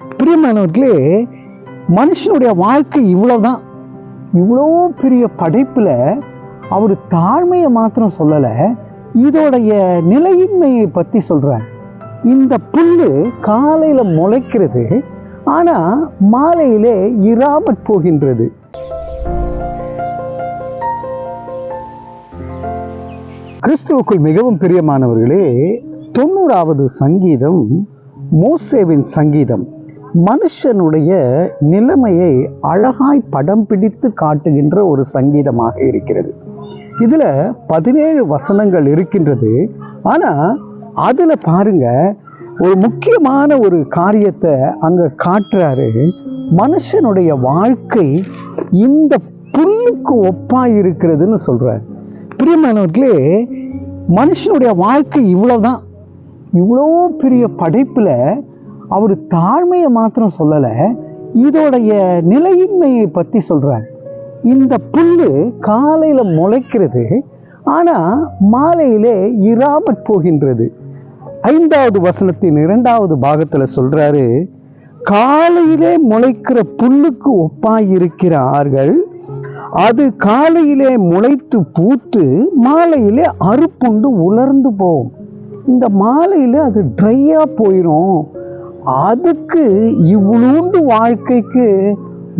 பிரியமானவர்களே மனுஷனுடைய வாழ்க்கை இவ்வளவுதான். இவ்வளோ பெரிய படைப்புல அவர் தாழ்மையை மாத்திரம் சொல்லலை இதோடைய நிலையின்மையை பத்தி சொல்றேன் இந்த புல்லு காலையில முளைக்கிறது ஆனா மாலையிலே இராமற் போகின்றது. கிறிஸ்துவுக்குள் மிகவும் பிரியமானவர்களே தொண்ணூறாவது சங்கீதம் மோசேவின் சங்கீதம். மனுஷனுடைய நிலைமையை அழகாய் படம் பிடித்து காட்டுகின்ற ஒரு சங்கீதமாக இருக்கிறது. இதில் பதினேழு வசனங்கள் இருக்கின்றது. ஆனால் அதில் பாருங்க ஒரு முக்கியமான ஒரு காரியத்தை அங்கே காட்டுறாரு. மனுஷனுடைய வாழ்க்கை இந்த புல்லுக்கு ஒப்பாக இருக்கிறதுன்னு சொல்கிறார் பிரியமானவர்களே மனுஷனுடைய வாழ்க்கை இவ்வளோதான் இவ்வளோ பெரிய படைப்பில் அவர் தாழ்மையை மாத்திரம் சொல்லலை இதோடைய நிலையின்மையை பற்றி சொல்கிறார் இந்த புல்லு காலையில் முளைக்கிறது ஆனால் மாலையிலே இராமற் போகின்றது. ஐந்தாவது வசனத்தின் இரண்டாவது பாகத்தில் சொல்கிறாரு காலையிலே முளைக்கிற புல்லுக்கு ஒப்பாயிருக்கிறார்கள் அது காலையிலே முளைத்து பூத்து மாலையிலே அறுப்புண்டு உலர்ந்து போகும். இந்த மாலையில் அது ட்ரையாக போயிடும் அதுக்கு இவ்வளோண்டு வாழ்க்கைக்கு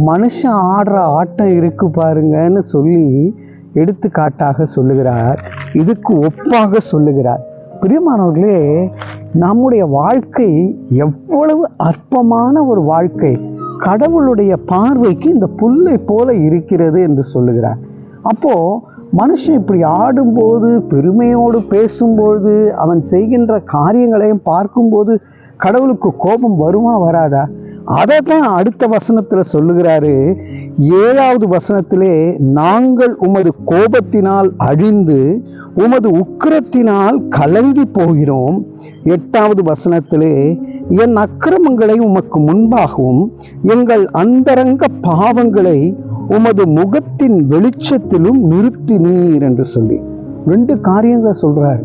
மனுஷன் ஆடுற ஆட்டம் இருக்கு பாருங்கன்னு சொல்லி எடுத்துக்காட்டாக சொல்லுகிறார். இதுக்கு ஒப்பாக சொல்லுகிறார். பிரியமானவர்களே நம்முடைய வாழ்க்கை எவ்வளவு அற்பமான ஒரு வாழ்க்கை. கடவுளுடைய பார்வைக்கு இந்த புல்லை போல இருக்கிறது என்று சொல்லுகிறார். அப்போ மனுஷன் இப்படி ஆடும்போது பெருமையோடு பேசும்போது அவன் செய்கின்ற காரியங்களையும் பார்க்கும்போது கடவுளுக்கு கோபம் வருமா வராதா? அதை தான் அடுத்த வசனத்தில் சொல்லுகிறாரு. ஏழாவது வசனத்திலே நாங்கள் உமது கோபத்தினால் அழிந்து உமது உக்கிரத்தினால் கலங்கி போகிறோம். எட்டாவது வசனத்திலே என் அக்கிரமங்களை உமக்கு முன்பாகவும் எங்கள் அந்தரங்க பாவங்களை உமது முகத்தின் வெளிச்சத்திலும் நிறுத்தினீர் என்று சொல்லி. ரெண்டு காரியங்களை சொல்றாரு.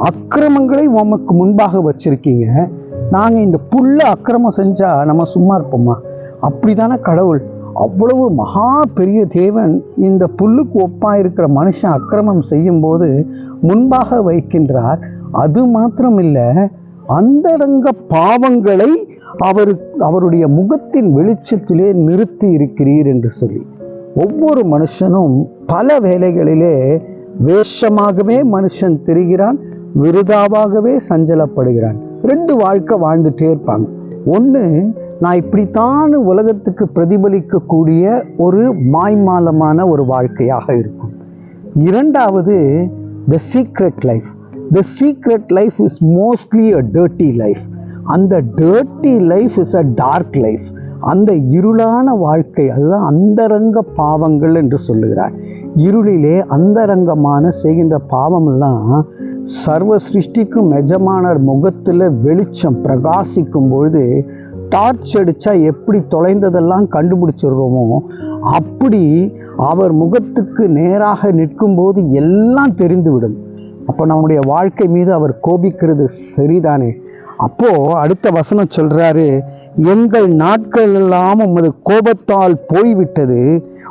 அக்கிரமங்களை உமக்கு முன்பாக வச்சிருக்கீங்க. நாங்கள் இந்த புல்ல அக்கிரமம் செஞ்சா நம்ம சும்மா இருப்போமா? அப்படிதானே கடவுள்? அவ்வளவு மகா பெரிய தேவன் இந்த புல்லுக்கு ஒப்பா இருக்கிற மனுஷன் அக்கிரமம் செய்யும்போது முன்பாக வைக்கின்றார். அது மாத்திரம் அந்தரங்க பாவங்களை அவர் அவருடைய முகத்தின் வெளிச்சத்திலே நிறுத்தி இருக்கிறீர் என்று சொல்லி. ஒவ்வொரு மனுஷனும் பல வேலைகளிலே வேஷமாகவே மனுஷன் திரிகிறான் விருதாவாகவே சஞ்சலப்படுகிறான். ரெண்டு வாழ்க்கை வாழ்ந்துட்டே இருப்பாங்க. ஒன்று நான் இப்படித்தான் உலகத்துக்கு பிரதிபலிக்கக்கூடிய ஒரு மாய்மாலமான ஒரு வாழ்க்கையாக இருக்கும். இரண்டாவது the secret life the secret life is mostly a dirty life அந்த dirty life is a dark life அந்த இருளான வாழ்க்கை அதுதான் அந்தரங்க பாவங்கள் என்று சொல்லுகிறார். இருளிலே அந்தரங்கமான செய்கின்ற பாவமெல்லாம் சர்வ சிருஷ்டிக்கும் எஜமானர் முகத்தில் வெளிச்சம் பிரகாசிக்கும் பொழுது டார்ச் அடித்தா எப்படி தொலைந்ததெல்லாம் கண்டுபிடிச்சிடுறோமோ அப்படி அவர் முகத்துக்கு நேராக நிற்கும்போது எல்லாம் தெரிந்துவிடும். அப்போ நம்முடைய வாழ்க்கை மீது அவர் கோபிக்கிறது சரிதானே? அப்போ அடுத்த வசனம் சொல்றாரு எங்கள் நாட்கள் எல்லாம் உமது கோபத்தால் போய்விட்டது.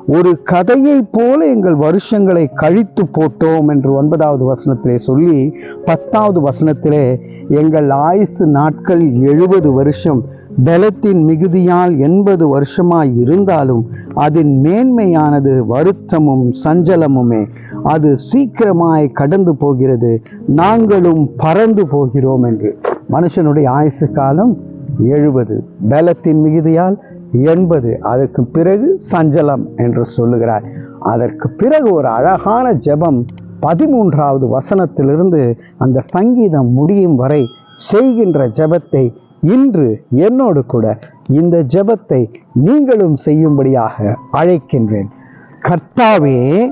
ஒரு கதையை போல எங்கள் வருஷங்களை கழித்து போட்டோம் என்று ஒன்பதாவது வசனத்திலே சொல்லி பத்தாவது வசனத்திலே எங்கள் ஆயுசு நாட்கள் எழுபது வருஷம் பலத்தின் மிகுதியால் எண்பது வருஷமாய் இருந்தாலும் அதன் மேன்மையானது வருத்தமும் சஞ்சலமுமே. அது சீக்கிரமாய் கடந்து போகிறது. நாங்களும் பறந்து போகிறோம் என்று. மனுஷனுடைய ஆயுசு காலம் எழுபது. பலத்தின் மிகுதியால் எண்பது. அதற்கு பிறகு சஞ்சலம் என்று சொல்லுகிறார். அதற்கு பிறகு ஒரு அழகான ஜெபம் பதிமூன்றாவது வசனத்திலிருந்து அந்த சங்கீதம் முடியும் வரை செய்கின்ற ஜெபத்தை இன்று என்னோடு கூட இந்த ஜெபத்தை நீங்களும் செய்யும்படியாக அழைக்கின்றேன். கர்த்தாவே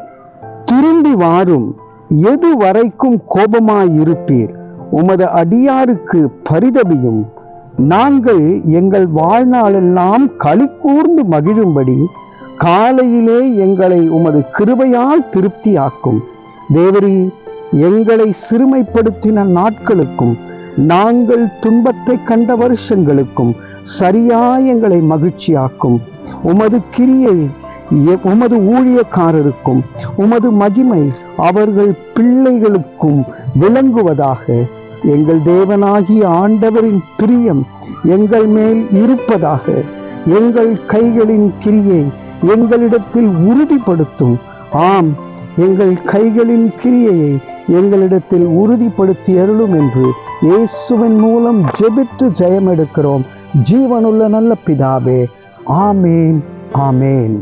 திரும்பி வாரும். எது வரைக்கும் கோபமாயிருப்பீர். உமது அடியாருக்கு பரிதபியும். நாங்கள் எங்கள் வாழ்நாளெல்லாம் களி கூர்ந்து மகிழும்படி காலையிலே எங்களை உமது கிருபையால் திருப்தியாக்கும். தேவரி எங்களை சிறுமைப்படுத்தின நாட்களுக்கும் நாங்கள் துன்பத்தை கண்ட வருஷங்களுக்கும் சரியாய் எங்களை மகிழ்ச்சியாக்கும். உமது கிரியை உமது ஊழியக்காரருக்கும் உமது மகிமை அவர்கள் பிள்ளைகளுக்கும் விளங்குவதாக. எங்கள் தேவனாகிய ஆண்டவரின் பிரியம் எங்கள் மேல் இருப்பதாக. எங்கள் கைகளின் கிரியை எங்களிடத்தில் உறுதிப்படுத்தும். ஆம் எங்கள் கைகளின் கிரியையை எங்களிடத்தில் உறுதிப்படுத்தி அருளும் என்று இயேசுவின் மூலம் ஜெபித்து ஜெயம் எடுக்கிறோம் ஜீவனுள்ள நல்ல பிதாவே ஆமேன் ஆமேன்.